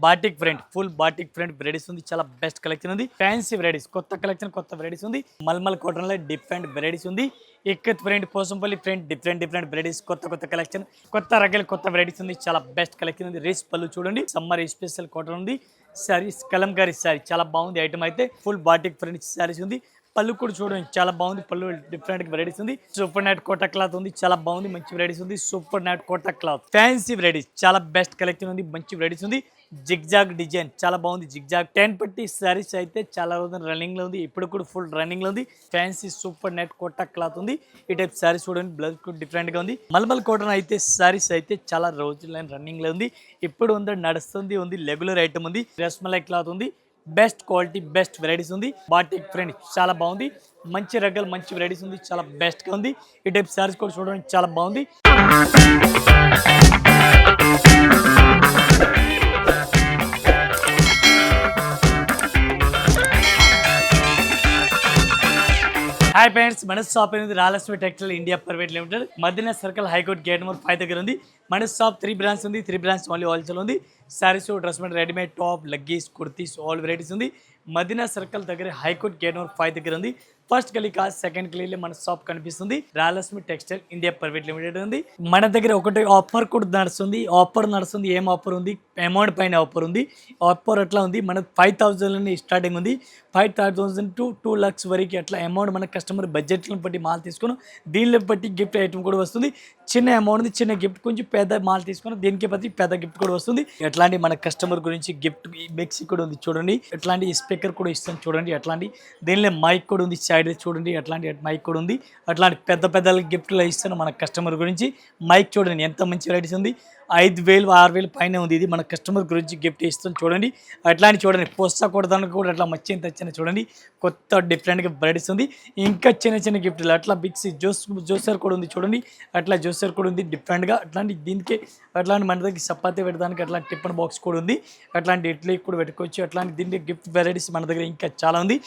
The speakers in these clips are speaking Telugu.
Batik print full batik print varieties ఉంది. చాలా బెస్ట్ కలెక్షన్ ఉంది. ఫ్యాన్సీ వెరైటీస్ కొత్త కలెక్షన్ కొత్త వెరైటీస్ ఉంది. మల్మల్ కాటన్లో డిఫరెంట్ వెరైటీస్ ఉంది. Ikat print Pochampally print different different varieties కొత్త కొత్త కలెక్షన్ కొత్త రకాల కొత్త వెరైటీస్ ఉంది. చాలా బెస్ట్ కలెక్షన్ ఉంది. రేస్ పళ్ళు చూడండి. సమ్మర్ స్పెషల్ కాటన్ ఉంది. సారీస్ కలంకారీ సారీ చాలా బాగుంది. ఐటమ్ అయితే ఫుల్ బాటిక్ ఫ్రంట్ సారీస్ ఉంది. పళ్ళు కూడా చూడండి చాలా బాగుంది. పళ్ళు డిఫరెంట్ వెరైటీస్ ఉంది. సూపర్ నైట్ కోట క్లాత్ ఉంది. చాలా బాగుంది. మంచి వెరైటీస్ ఉంది. Super net Kota cloth fancy varieties చాలా బెస్ట్ కలెక్షన్ ఉంది. మంచి వెరైటీస్ ఉంది. జిగ్జాగ్ డిజైన్ చాలా బాగుంది. జిగ్జాగ్ టెన్ పట్టి సారీస్ అయితే చాలా రోజులు రన్నింగ్లో ఉంది. ఇప్పుడు కూడా ఫుల్ రన్నింగ్లో ఉంది. Fancy super net Kota cloth ఉంది. ఈ టైప్ సారీస్ చూడండి. బ్లౌజ్ కూడా డిఫరెంట్గా ఉంది. మల్మల్ కోటన్ అయితే సారీస్ అయితే చాలా రోజులు రన్నింగ్లో ఉంది. ఇప్పుడు ఉంది నడుస్తుంది ఉంది. రెగ్యులర్ ఐటమ్ ఉంది. రస్మలై క్లాత్ ఉంది. బెస్ట్ క్వాలిటీ బెస్ట్ వెరైటీస్ ఉంది. బాటిక్ ఫ్రెండ్ చాలా బాగుంది. మంచి రకాలు మంచి వెరైటీస్ ఉంది. చాలా బెస్ట్గా ఉంది. ఈ టైప్ శారీస్ కూడా చూడడానికి చాలా బాగుంది. హాయ్ ఫ్రెండ్స్ మన షాప్ అనేది రాలక్ష్మి టెక్స్టైల్ ఇండియా ప్రైవేట్ లిమిటెడ్. మధ్యన circle high court gate number five దగ్గర ఉంది. మన షాప్ త్రీ బ్రాంచ్ ఉంది. త్రీ బ్రాంచ్ ఓన్లీ హోల్సేల్ ఉంది. Sarees dress material readymade top leggings kurtis all varieties ఉంది. మదీనా సర్కిల్ దగ్గర high court gate number five దగ్గర ఉంది. ఫస్ట్ గలీ కాదు సెకండ్ గలీలో మన షాప్ కనిపిస్తుంది. Rayalakshmi textile India private limited ఉంది. మన దగ్గర ఒకటి ఆఫర్ కూడా నడుస్తుంది. ఆఫర్ నడుస్తుంది. ఏం ఆఫర్ ఉంది? అమౌంట్ పైన ఆఫర్ ఉంది. ఆఫర్ ఎట్లా ఉంది? మన ఫైవ్ థౌసండ్ స్టార్టింగ్ ఉంది. Five thousand to two lakhs వరకు అట్లా అమౌంట్ మన కస్టమర్ బడ్జెట్లను బట్టి మాల్ తీసుకుని దీనిని బట్టి గిఫ్ట్ ఐటమ్ కూడా వస్తుంది. చిన్న అమౌంట్ ఉంది. చిన్న గిఫ్ట్ కొంచెం పెద్ద మాల్ తీసుకుని దీనికి బట్టి పెద్ద గిఫ్ట్ కూడా వస్తుంది. ఎట్లాంటి మన కస్టమర్ గురించి గిఫ్ట్ మిక్సీ కూడా ఉంది చూడండి. ఎట్లాంటి స్పీకర్ కూడా ఇస్తాం చూడండి. అట్లాంటి దీనిలో మైక్ కూడా ఉంది. సైడ్ చూడండి అట్లాంటి మైక్ కూడా ఉంది. అట్లాంటి పెద్ద పెద్ద గిఫ్ట్లు ఇస్తాను మన కస్టమర్ గురించి మైక్ చూడండి ఎంత మంచి వెరైటీస్ ఉంది. ఐదు వేలు ఆరు వేలు పైన ఉంది. ఇది మన కస్టమర్ గురించి గిఫ్ట్ ఇస్తాం చూడండి. అట్లాంటి చూడండి పోస్తా కొడదానికి కూడా అట్లా మంచి తెచ్చిన చూడండి. కొత్త డిఫరెంట్గా వెరైటీస్ ఉంది. ఇంకా చిన్న చిన్న గిఫ్ట్లు అట్లా బిక్స్ జోస్ జోసర్ కూడా ఉంది చూడండి. అట్లా జోసర్ కూడా ఉంది డిఫరెంట్గా అట్లాంటి దీనికి అట్లాంటి మన దగ్గర చపాతీ పెట్టడానికి అట్లాంటి టిఫిన్ బాక్స్ కూడా ఉంది. అట్లాంటి ఇడ్లీ కూడా పెట్టుకోవచ్చు. అట్లాంటి దీనికి గిఫ్ట్ వెరైటీస్ మన దగ్గర ఇంకా చాలా ఉంది.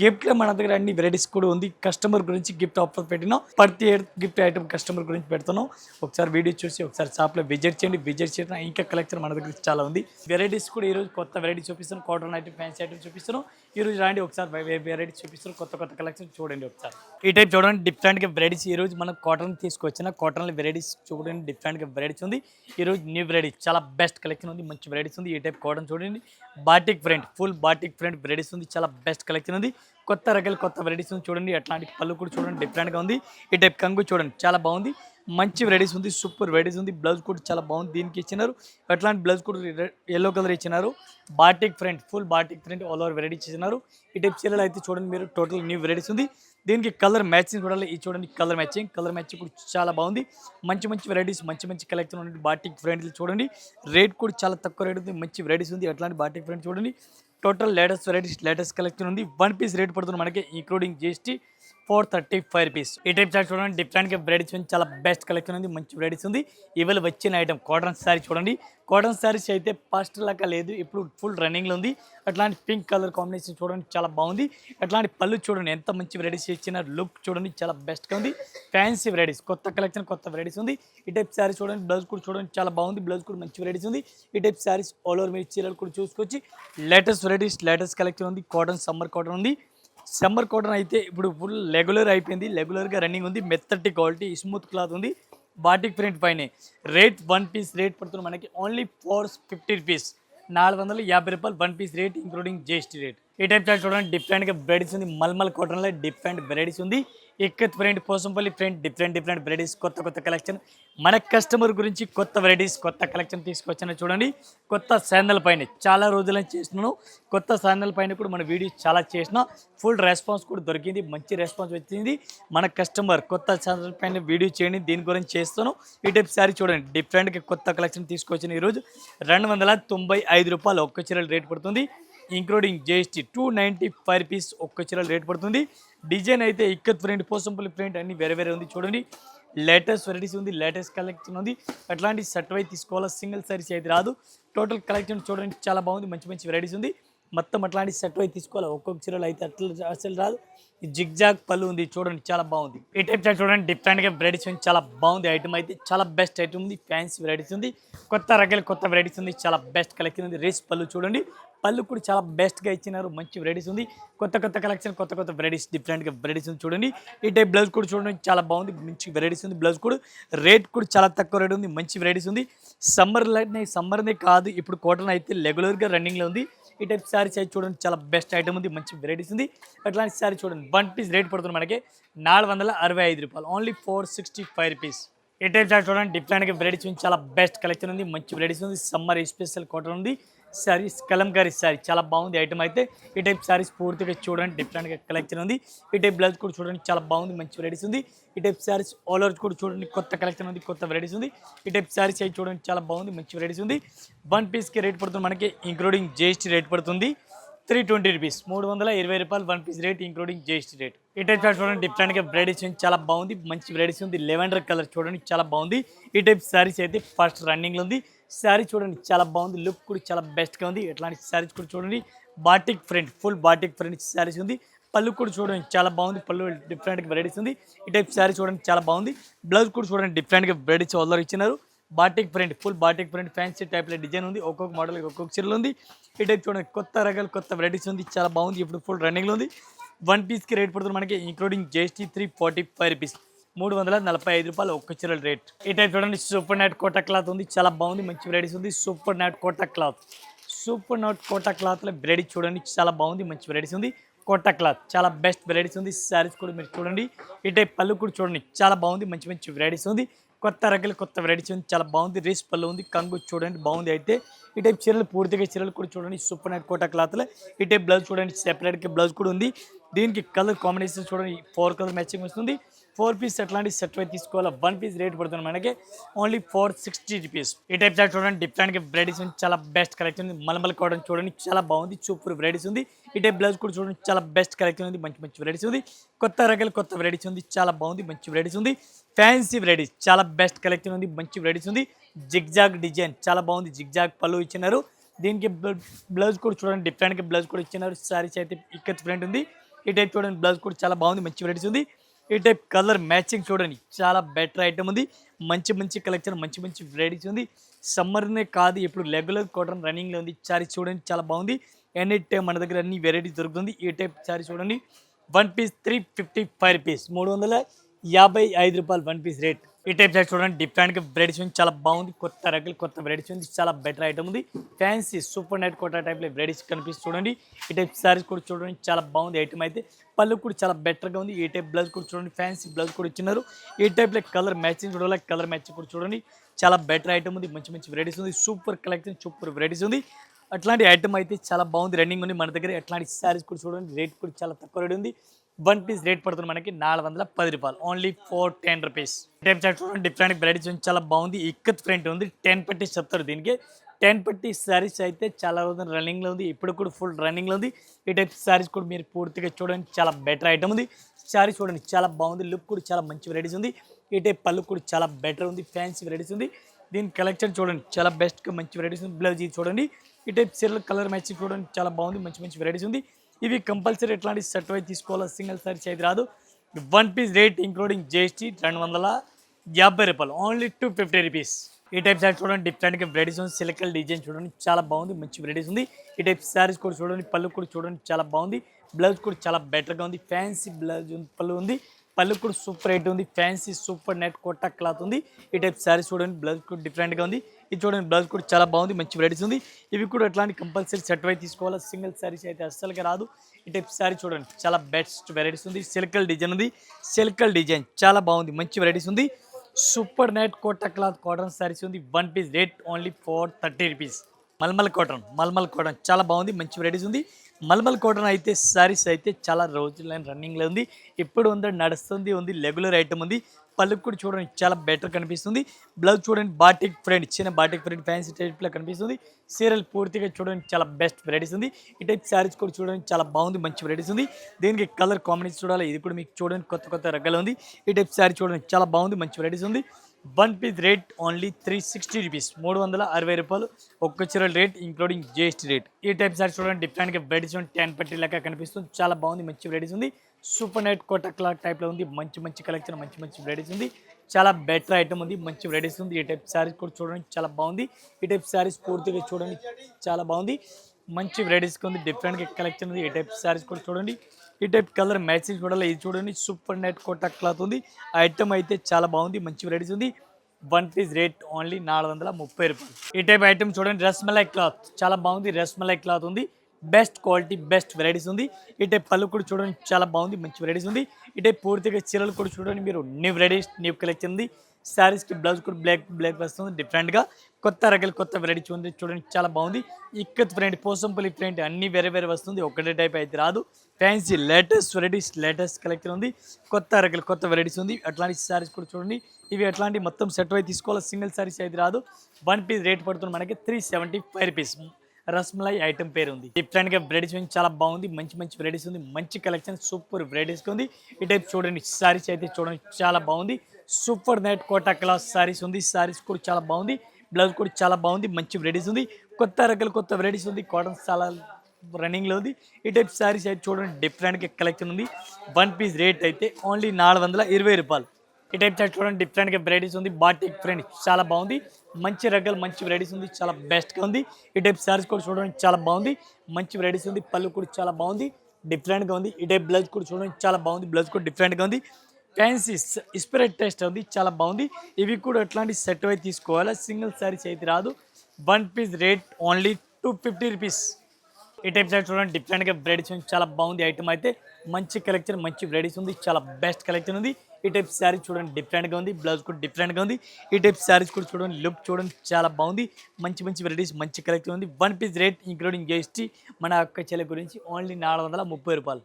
గిఫ్ట్లో మన దగ్గర అన్ని వెరైటీస్ కూడా ఉంది. కస్టమర్ గురించి గిఫ్ట్ ఆఫర్ పెట్టినాం. ప్రతి గిఫ్ట్ ఐటమ్ కస్టమర్ గురించి పెడుతున్నాం. ఒకసారి వీడియో చూసి ఒకసారి షాప్లో విజిట్ చేయండి. విజిట్ చేయడం ఇంకా కలెక్షన్ మన దగ్గర చాలా ఉంది. వెరైటీస్ కూడా ఈరోజు కొత్త వెరైటీ చూపిస్తాను కాటన్ ఐటమ్ ఫ్యాన్సీ ఐటమ్ చూపిస్తున్నాం. ఈరోజు రాండి ఒకసారి వెరైటీ చూపిస్తున్నాం. కొత్త కొత్త కలెక్షన్ చూడండి ఒకసారి. ఈ టైప్ చూడండి డిఫరెంట్గా వెరైటీస్ ఈ రోజు మనం కాటన్ తీసుకొచ్చిన. కాటన్లో వెరైటీస్ చూడండి డిఫరెంట్గా వెరైటీస్ ఉంది. ఈరోజు న్యూ వెరైటీ చాలా బెస్ట్ కలెక్షన్ ఉంది. మంచి వెరైటీస్ ఉంది. ఈ టైప్ కాటన్ చూడండి. Batik print full batik print varieties ఉంది. చాలా బెస్ట్ కలెక్షన్ ఉంది. కొత్త రకాల కొత్త వెరైటీస్ ఉంది చూడండి. అట్లాంటి పళ్ళు కూడా చూడండి. డిఫరెంట్గా ఉంది. ఈ టైప్ కంగు చూడండి. చాలా బాగుంది. మంచి వెరైటీస్ ఉంది. సూపర్ వెరైటీస్ ఉంది. బ్లౌజ్ కూడా చాలా బాగుంది. దీనికి ఇచ్చినారు. అట్లాంటి బ్లౌజ్ కూడా ఎల్లో కలర్ ఇచ్చినారు. Batik print full batik print all over varieties ఇచ్చినారు. ఈ టైప్ చీరలు అయితే చూడండి మీరు. టోటల్ న్యూ వెరైటీస్ ఉంది. దీనికి కలర్ మ్యాచింగ్ చూడాలి ఈ చూడండి. కలర్ మ్యాచింగ్ కలర్ మ్యాచింగ్ కూడా చాలా బాగుంది. మంచి మంచి వెరైటీస్ మంచి మంచి కలెక్షన్ ఉంది బాటిక్ ఫ్రంట్ చూడండి. రేట్ కూడా చాలా తక్కువ రేట్ ఉంది. మంచి వెరైటీస్ ఉంది. అట్లాంటి బాటిక్ ఫ్రంట్ చూడండి. Total latest varieties latest collection ఉంది. వన్ పీస్ రేట్ పడుతుంది మనకి including GST four thirty five rupees. ఈ టైప్ సారీ చూడండి డిఫరెంట్గా వెరైటీస్ ఉంది చాలా బెస్ట్ కలెక్షన్ ఉంది మంచి వెరైటీస్ ఉంది. ఇవాళ వచ్చిన ఐటమ్ కాటన్ శారీ చూడండి. కాటన్ శారీస్ అయితే ఫస్ట్ లాగా లేదు ఇప్పుడు ఫుల్ రన్నింగ్లో ఉంది. అట్లాంటి పింక్ కలర్ కాంబినేషన్ చూడండి చాలా బాగుంది. అట్లాంటి పళ్ళు చూడండి ఎంత మంచి వెరైటీస్ ఇచ్చిన లుక్ చూడండి చాలా బెస్ట్గా ఉంది. ఫ్యాన్సీ వెరైటీస్ కొత్త కలెక్షన్ కొత్త వెరైటీస్ ఉంది. ఈ టైప్ శారీ చూడండి బ్లౌజ్ కూడా చూడండి చాలా బాగుంది. బ్లౌజ్ కూడా మంచి వెరైటీస్ ఉంది. ఈ టైప్ శారీస్ ఆల్ ఓవర్ మీరు చీరలు కూడా చూసుకొచ్చి లేటెస్ట్ వెరైటీస్ లేటెస్ట్ కలెక్షన్ ఉంది. కాటన్ సమ్మర్ కాటన్ ఉంది. సమ్మర్ కాటన్ అయితే ఇప్పుడు ఫుల్ రెగ్యులర్ అయిపోయింది. రెగ్యులర్గా రన్నింగ్ ఉంది. మెత్తటి క్వాలిటీ స్మూత్ క్లాత్ ఉంది. బాటిక్ ప్రింట్ పైనే. రేట్ వన్ పీస్ రేట్ పడుతుంది మనకి ఓన్లీ ఫోర్ ఫిఫ్టీ రూపీస్ నాలుగు వందల యాభై రూపాయలు one piece rate including GST rate ఈ టైప్ చాలా చూడండి డిఫరెంట్గా వెరైటీస్ ఉంది. మల్మల్ కాటన్లో డిఫరెంట్ వెరైటీస్ ఉంది. Ikat print Pochampally print different different varieties కొత్త కొత్త కలెక్షన్ మన కస్టమర్ గురించి కొత్త వెరైటీస్ కొత్త కలెక్షన్ తీసుకొచ్చిన చూడండి. కొత్త శాండల్ పైన చాలా రోజుల నుంచి చేస్తున్నాను. కొత్త శాండల్ పైన కూడా మన వీడియోస్ చాలా చేసిన. ఫుల్ రెస్పాన్స్ కూడా దొరికింది. మంచి రెస్పాన్స్ వచ్చింది. మన కస్టమర్ కొత్త శాండల్ పైన వీడియో చేయండి. దీని గురించి చేస్తాను. ఈ టైప్ శారీ చూడండి. డిఫరెంట్గా కొత్త కలెక్షన్ తీసుకొచ్చిన ఈరోజు. రెండు వందల తొంభై ఐదు రూపాయలు ఒక్క చీరలు రేట్ పడుతుంది. Including GST two ninety five rupees ఒక్క చీర రేట్ పడుతుంది. డిజైన్ అయితే ఇక్కత్ ప్రింట్ పోసంపల్లి ప్రింట్ అన్ని వేరే వేరే ఉంది చూడండి. లేటెస్ట్ వెరైటీస్ ఉంది లేటెస్ట్ కలెక్షన్ ఉంది. అట్లాంటి సెట్ వై తీసుకోవాలా సింగిల్ సారీస్ అయితే రాదు. టోటల్ కలెక్షన్ చూడండి చాలా బాగుంది మంచి మంచి వెరైటీస్ ఉంది. మొత్తం అట్లాంటి సెట్ అయి తీసుకోవాలి. ఒక్కొక్క చీరలు అయితే అట్లా అసలు రాదు. జిగ్ జాగ్ పళ్ళు ఉంది చూడండి చాలా బాగుంది. ఈ టైప్ చూడండి డిఫరెంట్గా వెరైటీస్ ఉంది చాలా బాగుంది ఐటమ్ అయితే. చాలా బెస్ట్ ఐటమ్ ఉంది ఫ్యాన్సీ వెరైటీస్ ఉంది. కొత్త రకాల కొత్త వెరైటీస్ ఉంది చాలా బెస్ట్ కలెక్షన్ ఉంది. రేస్ పళ్ళు చూడండి. పళ్ళు కూడా చాలా బెస్ట్గా ఇచ్చినారు మంచి వెరైటీస్ ఉంది. కొత్త కొత్త కలెక్షన్ కొత్త కొత్త వెరైటీస్ డిఫరెంట్గా వెరైటీస్ ఉంది చూడండి. ఈ టైప్ బ్లౌజ్ కూడా చూడండి చాలా బాగుంది మంచి వెరైటీస్ ఉంది బ్లౌజ్ కూడా. రేట్ కూడా చాలా తక్కువ రేట్ ఉంది మంచి వెరైటీస్ ఉంది. సమ్మర్ లైట్ సమ్మర్నే కాదు ఇప్పుడు కాటన్ అయితే రెగ్యులర్గా రన్నింగ్లో ఉంది. ఈ టైప్ శారీస్ అయితే చూడండి చాలా బెస్ట్ ఐటమ్ ఉంది మంచి వెరైటీస్ ఉంది. అట్లాంటి శారీ చూడండి వన్ పీస్ రేట్ పడుతుంది మనకి నాలుగు వందల అరవై ఐదు రూపాయలు. Only four sixty five rupees ఈ టైప్ శారీ చూడండి డిఫరెంట్గా వెరైటీస్ ఉంది చాలా బెస్ట్ కలెక్షన్ ఉంది మంచి వెరైటీస్ ఉంది సమ్మర్ స్పెషల్ కాటన్ ఉంది. శారీస్ కలంకారీ శారీ చాలా బాగుంది ఐటమ్ అయితే. ఈ టైప్ శారీస్ పూర్తిగా చూడండి డిఫరెంట్గా కలెక్షన్ ఉంది. ఈ టైప్ బ్లౌజ్ కూడా చూడండి చాలా బాగుంది మంచి వెరైటీస్ ఉంది. ఈ టైప్ శారీస్ ఆల్ ఓవర్ కూడా చూడండి కొత్త కలెక్షన్ ఉంది కొత్త వెరైటీస్ ఉంది. ఈ టైప్ శారీస్ అయితే చూడండి చాలా బాగుంది మంచి వెరైటీస్ ఉంది. వన్ పీస్కి రేట్ పడుతుంది మనకి ఇంక్లూడింగ్ జిఎస్టీ రేట్ పడుతుంది. త్రీ ట్వంటీ రూపీస్ మూడు వందల ఇరవై రూపాయలు one piece rate including GST rate ఈ టైప్ చూడండి డిఫరెంట్గా వెరైటీస్ ఉంది చాలా బాగుంది మంచి వెరైటీస్ ఉంది. లెవెండర్ కలర్ చూడండి చాలా బాగుంది. ఈ టైప్ శారీస్ అయితే ఫస్ట్ రన్నింగ్లో ఉంది. శారీ చూడండి చాలా బాగుంది లుక్ కూడా చాలా బెస్ట్గా ఉంది. ఇట్లాంటి శారీస్ కూడా చూడండి batik print full batik print sarees ఉంది. పళ్ళు కూడా చూడండి చాలా బాగుంది పళ్ళు డిఫరెంట్గా వెరైటీస్ ఉంది. ఈ టైప్ శారీ చూడండి చాలా బాగుంది. బ్లౌజ్ కూడా చూడండి డిఫరెంట్గా వెరైటీస్ ఆల్రెడీ ఇచ్చినారు. Batik print full batik print fancy టైప్లో డిజైన్ ఉంది. ఒక్కొక్క మోడల్ ఒక్కొక్క చీరలు ఉంది. ఈ చూడండి కొత్త రకాలు కొత్త వెరైటీస్ ఉంది. చాలా బాగుంది. ఇప్పుడు ఫుల్ రన్నింగ్లో ఉంది. వన్ పీస్కి రేట్ పడుతుంది మనకి including GST three forty five rupees మూడు వందల నలభై ఐదు రూపాయలు ఒక్క చీరల రేట్ ఇటైతే చూడండి సూపర్ నైట్ కోట క్లాత్ ఉంది. చాలా బాగుంది. మంచి వెరైటీస్ ఉంది. Super net Kota cloth super net Kota క్లాత్లో వెరైటీ చూడండి చాలా బాగుంది. మంచి వెరైటీస్ ఉంది. కోట క్లాత్ చాలా బెస్ట్ వెరైటీస్ ఉంది. శారీస్ కూడా మీరు చూడండి. ఈ పళ్ళు కూడా చూడండి చాలా బాగుంది. మంచి మంచి వెరైటీస్ ఉంది. కొత్త రకాల కొత్త వెరైటీస్ ఉంది చాలా బాగుంది రేస్ పళ్ళు ఉంది కంగు చూడండి బాగుంది. అయితే ఈ టైప్ చీరలు పూర్తిగా చీరలు కూడా చూడండి సూపర్ నైట్ కోట క్లాత్లో. ఈ టైప్ బ్లౌజ్ చూడండి సెపరేట్గా బ్లౌజ్ కూడా ఉంది. దీనికి కలర్ కాంబినేషన్ చూడండి ఫోర్ కలర్ మ్యాచింగ్ వస్తుంది. ఫోర్ పీస్ అట్లాంటి సెట్ అయితే తీసుకోవాలి? వన్ పీస్ రేట్ పడుతుంది మనకి. ఓన్లీ ఫోర్ సిక్స్టీ రూపీస్ ఈ టైప్ చాట్ చూడండి డిఫరెంట్ వెరైటీస్ ఉంది. చాలా బెస్ట్ కలెక్షన్ ఉంది. మలమల కాటన్ చూడండి చాలా బాగుంది. సూపర్ వెరైటీస్ ఉంది. ఈ టైప్ బ్లౌజ్ కూడా చూడండి చాలా బెస్ట్ కలెక్షన్ ఉంది. మంచి మంచి వెరైటీస్ ఉంది. కొత్త రకాల కొత్త వెరైటీస్ ఉంది. చాలా బాగుంది. మంచి వెరైటీస్ ఉంది. ఫ్యాన్సీ వెరైటీస్ చాలా బెస్ట్ కలెక్షన్ ఉంది. మంచి వెరైటీస్ ఉంది. జిగ్జాగ్ డిజైన్ చాలా బాగుంది. జిగ్జాగ్ పళ్ళు ఇచ్చినారు. దీనికి బ్లౌజ్ కూడా చూడండి. డిఫరెంట్గా బ్లౌజ్ కూడా ఇచ్చినారు. సారీస్ అయితే ఇక్కడ ఫ్రంట్ ఉంది. ఈ టైప్ చూడండి బ్లౌజ్ కూడా చాలా బాగుంది. మంచి వెరైటీస్ ఉంది. ఈ టైప్ కలర్ మ్యాచింగ్ చూడండి చాలా బెటర్ ఐటమ్ ఉంది. మంచి మంచి కలెక్షన్ మంచి మంచి వెరైటీస్ ఉంది. సమ్మర్నే కాదు ఇప్పుడు రెగ్యులర్ కాటన్ రన్నింగ్లో ఉంది. చారీ చూడండి చాలా బాగుంది. ఎనీ టైం మన దగ్గర అన్ని వెరైటీస్ దొరుకుతుంది. ఈ టైప్ చారీ చూడండి. One piece three fifty five rupees మూడు వందల యాభై ఐదు రూపాయలు వన్ పీస్ రేట్ ఈ టైప్ సైడ్ చూడండి డిఫరెంట్గా వెరైటీస్ ఉంది చాలా బాగుంది. కొత్త రకాలు కొత్త వెరైటీస్ ఉంది చాలా బెటర్ ఐటమ్ ఉంది. ఫ్యాన్సీ సూపర్ నైట్ కోటా టైప్లో వెరైటీస్ కనిపిస్తుంది చూడండి. ఈ టైప్ సారీస్ కూడా చూడండి చాలా బాగుంది ఐటమ్ అయితే. పళ్ళు కూడా చాలా బెటర్గా ఉంది. ఈ టైప్ బ్లౌజ్ కూడా చూడండి ఫ్యాన్సీ బ్లౌజ్ కూడా ఇచ్చినారు. ఈ టైప్లో కలర్ మ్యాచింగ్ చూడాలి కలర్ మ్యాచింగ్ కూడా చూడండి. చాలా బెటర్ ఐటమ్ ఉంది మంచి మంచి వెరైటీస్ ఉంది. సూపర్ కలెక్షన్ సూపర్ వెరైటీస్ ఉంది. అట్లాంటి ఐటమ్ అయితే చాలా బాగుంది. రన్నింగ్ ఉంది మన దగ్గర. అట్లాంటి శారీస్ కూడా చూడండి రేట్ కూడా చాలా తక్కువ రేట్ ఉంది. వన్ పీస్ రేట్ పడుతుంది మనకి నాలుగు వందల పది రూపాయలు. Only four ten rupees type chat చూడండి డిఫరెంట్ వెరైటీస్ ఉంది చాలా బాగుంది ఇక్కత్ ఫ్రంట్ ఉంది టెన్ పట్టీస్ చెప్తారు దీనికి. టెన్ పట్టీ శారీస్ అయితే చాలా రోజులు రన్నింగ్లో ఉంది ఇప్పుడు కూడా ఫుల్ రన్నింగ్లో ఉంది. ఈ టైప్ శారీస్ కూడా మీరు పూర్తిగా చూడండి చాలా బెటర్ ఐటమ్ ఉంది. సారీస్ చూడండి చాలా బాగుంది లుక్ కూడా చాలా మంచి వెరైటీస్ ఉంది. ఈ టైప్ పళ్ళు కూడా చాలా బెటర్ ఉంది ఫ్యాన్సీ వెరైటీస్ ఉంది. దీని కలెక్షన్ చూడండి చాలా బెస్ట్గా మంచి వెరైటీస్ ఉంది. బ్లౌజ్ ఇది చూడండి ఈ టైప్ చీరల కలర్ మ్యాచింగ్ చూడండి చాలా బాగుంది మంచి మంచి వెరైటీస్ ఉంది. ఇవి కంపల్సరీ ఎట్లాంటి సెట్ వైజ్ తీసుకోవాలి సింగిల్ సారీస్ చేతి రాదు. One piece rate including GST రెండు వందల యాభై రూపాయలు. ఓన్లీ టూ ఫిఫ్టీ రూపీస్ ఈ టైప్ శారీ చూడండి డిఫరెంట్గా వెరైటీస్ ఉంది. సిలికల్ డిజైన్ చూడండి చాలా బాగుంది. మంచి వెరైటీస్ ఉంది. ఈ టైప్ శారీస్ కూడా చూడండి పళ్ళు కూడా చూడండి చాలా బాగుంది. బ్లౌజ్ కూడా చాలా బెటర్గా ఉంది. ఫ్యాన్సీ బ్లౌజ్ ఉంది- పళ్ళు ఉంది. పళ్ళు కూడా సూపర్ రేట్ ఉంది fancy super net Kota cloth ఉంది. ఈ టైప్ శారీస్ చూడండి బ్లౌజ్ కూడా డిఫరెంట్గా ఉంది. ఇది చూడండి బ్లౌజ్ కూడా చాలా బాగుంది మంచి వెరైటీస్ ఉంది. ఇవి కూడా అట్లాంటి కంపల్సరీ సెట్ అయితే తీసుకోవాలి? సింగిల్ శారీస్ అయితే అస్సలుగా రాదు. ఈ టైప్ శారీ చూడండి చాలా బెస్ట్ వెరైటీస్ ఉంది. సిల్కల్ డిజైన్ ఉంది. సిల్కల్ డిజైన్ చాలా బాగుంది మంచి వెరైటీస్ ఉంది. Super net Kota cloth cotton sarees ఉంది. One piece rate only four thirty rupees mulmul cotton mulmul cotton చాలా బాగుంది మంచి వెరైటీస్ ఉంది. మల్మల్ కాటన్ అయితే శారీస్ అయితే చాలా రోజులైన రన్నింగ్లో ఉంది. ఇప్పుడు ఉంది నడుస్తుంది ఉంది రెగ్యులర్ ఐటమ్ ఉంది. పళ్ళు కూడా చూడండి చాలా బెటర్ కనిపిస్తుంది. బ్లౌజ్ చూడండి బాటిక్ ఫ్రెండ్ చిన్న బాటిక్ ఫ్రెండ్ ఫ్యాన్సీ టైప్లో కనిపిస్తుంది. సీరియల్ పూర్తిగా చూడండి చాలా బెస్ట్ వెరైటీస్ ఉంది. ఈ టైప్ శారీస్ కూడా చూడండి చాలా బాగుంది మంచి వెరైటీస్ ఉంది. దీనికి కలర్ కాంబినేషన్ చూడాలి. ఇది కూడా మీకు చూడండి కొత్త కొత్త రగ్గలు ఉంది. ఈ టైప్ శారీ చూడండి చాలా బాగుంది మంచి వెరైటీస్ ఉంది. One piece rate only three sixty rupees మూడు వందల అరవై రూపాయలు ఒక్క చీరల రేట్ ఇంక్లూడింగ్ జిఎస్టీ రేట్ ఈ టైప్ సారీ చూడండి డిఫరెంట్గా వెరైటీస్ ఉంది టెన్ పట్టి లెక్క కనిపిస్తుంది. చాలా బాగుంది మంచి వెరైటీస్ ఉంది. సూపర్ నైట్ కోట క్లాత్ టైప్లో ఉంది. మంచి మంచి కలెక్షన్ మంచి మంచి వెరైటీస్ ఉంది. చాలా బెటర్ ఐటమ్ ఉంది మంచి వెరైటీస్ ఉంది. ఈ టైప్ శారీస్ కూడా చూడండి చాలా బాగుంది. ఈ టైప్ శారీస్ పూర్తిగా చూడండి చాలా బాగుంది. మంచి వెరైటీస్ ఉంది డిఫరెంట్గా కలెక్షన్ ఉంది. ఈ టైప్ శారీస్ కూడా చూడండి. ఈ టైప్ కలర్ మ్యాచింగ్ కూడా ఇది చూడండి. సూపర్ నెట్ కోట క్లాత్ ఉంది. ఆ ఐటమ్ అయితే చాలా బాగుంది మంచి వెరైటీస్ ఉంది. వన్ పీస్ రేట్ ఓన్లీ నాలుగు వందల ముప్పై రూపాయలు. ఈ టైప్ ఐటమ్ చూడండి రస్మలై క్లాత్. చాలా బాగుంది రస్మలై క్లాత్ ఉంది. బెస్ట్ క్వాలిటీ బెస్ట్ వెరైటీస్ ఉంది. ఇటే పళ్ళు కూడా చూడండి చాలా బాగుంది మంచి వెరైటీస్ ఉంది. ఇటే పూర్తిగా చీరలు కూడా చూడండి మీరు న్యూ వెరైటీస్ న్యూ కలెక్షన్ ఉంది. శారీస్కి బ్లౌజ్ కూడా బ్లాక్ బ్లాక్ వస్తుంది డిఫరెంట్గా. కొత్త రకాల కొత్త వెరైటీ ఉంది చూడండి చాలా బాగుంది. ఇక్కత్ ఫ్రెండ్ పోసంపల్లి ఫ్రెండ్ అన్ని వేరే వేరే వస్తుంది ఒకటే టైప్ అయితే రాదు. Fancy latest varieties latest collection ఉంది. కొత్త రకాల కొత్త వెరైటీస్ ఉంది. అట్లాంటి శారీస్ కూడా చూడండి. ఇవి అట్లాంటి మొత్తం సెట్ అయి తీసుకోవాలి సింగిల్ శారీస్ అయితే రాదు. వన్ పీస్ రేట్ పడుతుంది మనకి three seventy five rupees rasmalai item పేరు ఉంది డిఫరెంట్గా వెరైటీస్ ఉంది చాలా బాగుంది. మంచి మంచి వెరైటీస్ ఉంది. మంచి కలెక్షన్ సూపర్ వెరైటీస్ ఉంది. ఈ టైప్ చూడండి సారీస్ అయితే చూడండి చాలా బాగుంది. Super net Kota cloth sarees ఉంది. సారీస్ కూడా చాలా బాగుంది. బ్లౌజ్ కూడా చాలా బాగుంది. మంచి వెరైటీస్ ఉంది. కొత్త రకాల కొత్త వెరైటీస్ ఉంది. కాటన్ చాలా రన్నింగ్లో ఉంది. ఈ టైప్ సారీస్ అయితే చూడండి డిఫరెంట్గా కలెక్షన్ ఉంది. వన్ పీస్ రేట్ అయితే ఓన్లీ నాలుగు వందల ఇరవై రూపాయలు. ఈ టైప్ చాట్ చూడండి డిఫరెంట్గా వెరైటీస్ ఉంది. బాటిక్ ఫ్రెండ్ చాలా బాగుంది. మంచి రగ్గలు మంచి వెరైటీస్ ఉంది చాలా బెస్ట్గా ఉంది. ఈ టైప్ శారీస్ కూడా చూడడానికి చాలా బాగుంది. మంచి వెరైటీస్ ఉంది పళ్ళు కూడా చాలా బాగుంది. డిఫరెంట్గా ఉంది. ఈ టైప్ బ్లౌజ్ కూడా చూడడానికి చాలా బాగుంది. బ్లౌజ్ కూడా డిఫరెంట్గా ఉంది. ఫ్యాన్సీ ఇస్పిరేట్ టెస్ట్ ఉంది చాలా బాగుంది. ఇవి కూడా ఎట్లాంటి సెట్ అయితే తీసుకోవాలి? సింగిల్ శారీస్ అయితే రాదు. One piece rate only two fifty rupees ఈ టైప్ సైడ్ చూడండి డిఫరెంట్గా వెరైటీస్ ఉంది చాలా బాగుంది. ఐటమ్ అయితే మంచి కలెక్షన్ మంచి వెరైటీస్ ఉంది చాలా బెస్ట్ కలెక్షన్ ఉంది. ఈ టైప్ శారీ చూడండి డిఫరెంట్గా ఉంది బ్లౌజ్ కూడా డిఫరెంట్గా ఉంది. ఈ టైప్ శారీస్ కూడా చూడండి లుక్ చూడండి చాలా బాగుంది. మంచి మంచి వెరైటీస్ మంచి కలెక్షన్ ఉంది. One piece rate including GST మన అక్క చెల్లె గురించి ఓన్లీ నాలుగు వందల ముప్పై రూపాయలు.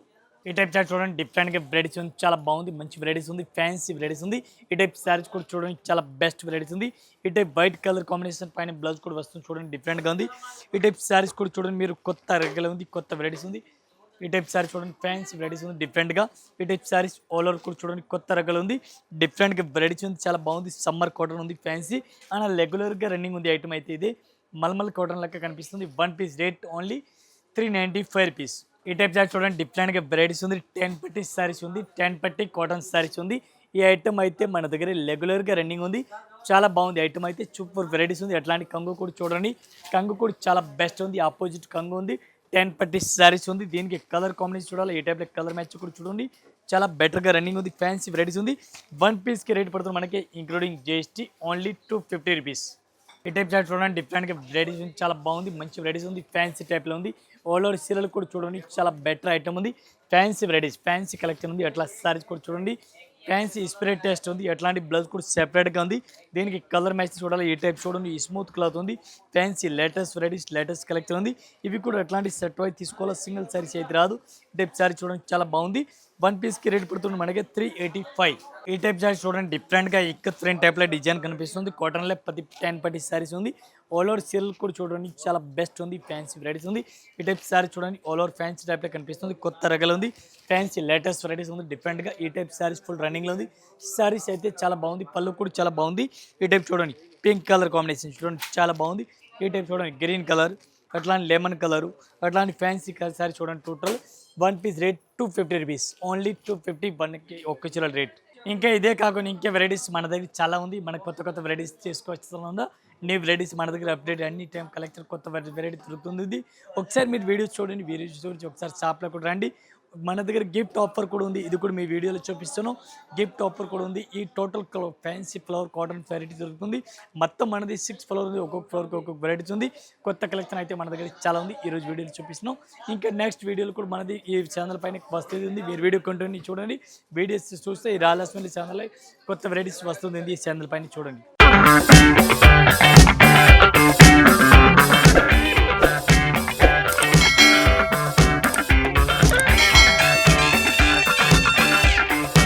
ఈ టైప్ శారీ చూడండి డిఫరెంట్గా వెరైటీస్ ఉంది చాలా బాగుంది మంచి వెరైటీస్ ఉంది ఫ్యాన్సీ వెరైటీస్ ఉంది. ఈ టైప్ శారీస్ కూడా చూడండి చాలా బెస్ట్ వెరైటీస్ ఉంది. ఈ టైప్ వైట్ కలర్ కాంబినేషన్ పైన బ్లౌజ్ కూడా వస్తుంది చూడండి డిఫరెంట్గా ఉంది. ఈ టైప్ శారీస్ కూడా చూడండి మీరు కొత్త రెగ్యులర్ ఉంది కొత్త వెరైటీస్ ఉంది. ఈ టైప్ శారీస్ చూడండి ఫ్యాన్స్ వెరైటీస్ ఉంది డిఫరెంట్గా ఈ టైప్ శారీస్ ఆల్ ఓవర్ కూడా చూడండి కొత్త రకాలు ఉంది డిఫరెంట్గా వెరైటీస్ ఉంది చాలా బాగుంది సమ్మర్ కాటన్ ఉంది ఫ్యాన్సీ అండ్ రెగ్యులర్గా రన్నింగ్ ఉంది ఐటమ్ అయితే ఇది. మల్మల్ కాటన్ లెక్క కనిపిస్తుంది one piece rate only three ninety five rupees ఈ టైప్ శారీ చూడండి డిఫరెంట్గా వెరైటీస్ ఉంది టెన్ పట్టి శారీస్ ఉంది టెన్ పట్టి కాటన్ శారీస్ ఉంది. ఈ ఐటమ్ అయితే మన దగ్గర రెగ్యులర్గా రన్నింగ్ ఉంది చాలా బాగుంది ఐటమ్ అయితే సూపర్ వెరైటీస్ ఉంది. అట్లాంటి కంగు కూడా చూడండి కంగు కూడా చాలా బెస్ట్ ఉంది ఆపోజిట్ కంగు ఉంది. టెన్ పట్టి శారీస్ ఉంది. దీనికి కలర్ కాంబినేషన్ చూడాలి. ఏ టైప్లో కలర్ మ్యాచ్ కూడా చూడండి. చాలా బెటర్గా రన్నింగ్ ఉంది. ఫ్యాన్సీ వెరైటీస్ ఉంది. వన్ పీస్కి రేట్ పడుతుంది మనకి including GST only two fifty rupees ఈ టైప్ చాట్ చూడండి. డిఫరెంట్గా వెరైటీస్ ఉంది. చాలా బాగుంది. మంచి వెరైటీస్ ఉంది. ఫ్యాన్సీ టైప్లో ఉంది. ఆల్ ఓవర్ సీరియల్ కూడా చూడండి. చాలా బెటర్ ఐటమ్ ఉంది. ఫ్యాన్సీ వెరైటీస్ ఫ్యాన్సీ కలెక్షన్ ఉంది. అట్లా సారీస్ కూడా చూడండి. ఫ్యాన్సీ స్ప్రెడ్ టెస్ట్ ఉంది. ఎట్లాంటి బ్లౌజ్ కూడా సెపరేట్గా ఉంది. దీనికి కలర్ మ్యాచ్ చూడాలి. ఈ టైప్ చూడండి. ఈ స్మూత్ క్లాత్ ఉంది. Fancy latest varieties latest collection ఉంది. ఇవి కూడా ఎట్లాంటి సెట్ వైజ్ తీసుకోవాలి? సింగిల్ సారీస్ అయితే రాదు. ఈ టైప్ సారీ చూడండి. చాలా బాగుంది. వన్ పీస్కి రేట్ పడుతుంది మనకి త్రీ ఎయిటీ ఫైవ్ ఈ టైప్ సారీ చూడండి. డిఫరెంట్గా ఇక్క ఫ్రెండ్ టైప్లో డిజైన్ కనిపిస్తుంది. కాటన్లో పది టెన్ పట్టి సారీస్ ఉంది. ఆల్ ఓవర్ సిల్క్ కూడా చూడండి చాలా బెస్ట్ ఉంది ఫ్యాన్సీ వెరైటీస్ ఉంది. ఈ టైప్ శారీ చూడండి ఆల్ ఓవర్ ఫ్యాన్సీ టైప్లో కనిపిస్తుంది కొత్త రకాలు ఉంది ఫ్యాన్సీ లేటెస్ట్ వెరైటీస్ ఉంది డిఫరెంట్గా ఈ టైప్ సారీస్ ఫుల్ రన్నింగ్లో ఉంది. సారీస్ అయితే చాలా బాగుంది పళ్ళు కూడా చాలా బాగుంది. ఈ టైప్ చూడండి పింక్ కలర్ కాంబినేషన్ చూడండి చాలా బాగుంది. ఈ టైప్ చూడండి గ్రీన్ కలర్ అట్లాంటి లెమన్ కలరు అట్లాంటి ఫ్యాన్సీ కలర్ సారీ చూడండి total one piece rate two fifty rupees only two fifty వన్కి ఒక్క చీరల రేట్ ఇంకా ఇదే కాకుండా ఇంకా వెరైటీస్ మన దగ్గర చాలా ఉంది మన కొత్త కొత్త వెరైటీస్ తీసుకొస్తుందా న్యూ వెరైటీస్ మన దగ్గర అప్డేట్ అన్ని టైం కలెక్షన్ కొత్త వెరైటీ దొరుకుతుంది ఒకసారి మీరు వీడియోస్ చూడండి వీడియోస్ చూడండి ఒకసారి షాప్లో కూడా రండి. మన దగ్గర గిఫ్ట్ ఆఫర్ కూడా ఉంది. ఇది కూడా మీ వీడియోలో చూపిస్తాను గిఫ్ట్ ఆఫర్ కూడా ఉంది. ఈ total fancy flower cotton variety దొరుకుతుంది. మొత్తం మనది సిక్స్ ఫ్లవర్ ఉంది. ఒక్కొక్క ఫ్లవర్కి ఒక్కొక్క వెరైటీస్ ఉంది. కొత్త కలెక్షన్ అయితే మన దగ్గర చాలా ఉంది. ఈరోజు వీడియోలు చూపిస్తున్నాం. ఇంకా నెక్స్ట్ వీడియోలు కూడా మనది ఈ ఛానల్ పైన వస్తుంది. ఉంది మీరు వీడియో కంటిన్యూ చూడండి. వీడియోస్ చూస్తే ఈ రాయలసీమ ఛానల్ కొత్త వెరైటీస్ వస్తుంది. ఈ ఛానల్ పైన చూడండి. Thank you.